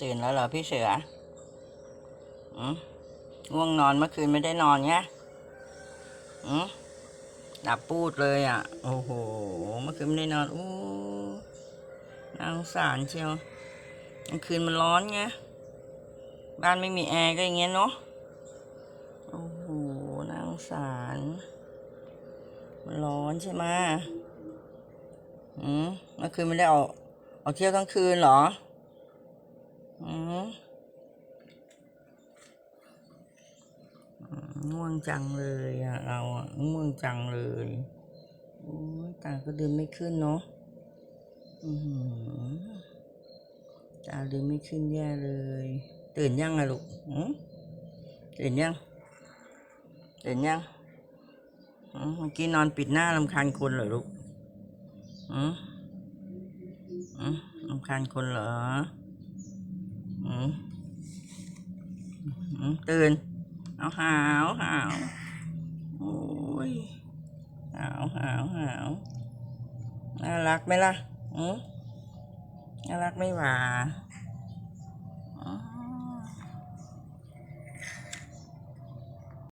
ตื่นแล้วเหรอพี่เสืออืมง่วงนอนเมื่อคืนไม่ได้นอนไงอืมหลับปูดเลยอะ โอ้โห เมื่อคืนไม่ได้นอน อู้น่าสงสารเชียวกลางคืนมันร้อนไง บ้านไม่มีแอร์ก็อย่างเงี้ยเนาะ โอ้โหน่าสงสาร มันร้อนใช่ไหมอืมเมื่อคืนไม่ได้ออกออกเที่ยวกลางคืนเหรอ ง่วงจังเลยอะเราอะง่วงจังเลยโอ้ยตาก็เดินไม่ขึ้นเนาะอือหือตาเดินไม่ขึ้นแย่เลย ตื่นยังอะลูกอืมตื่นยังตื่นยังอืมเมื่อกี้นอนปิดหน้าลำคาญคนเหรอลูกอืมอืมลำคาญคนเหรอ ตื่น เอาหาวหาวโอ้ยหาวหาวหาวน่ารักไหมล่ะอืมน่ารักไม่หวา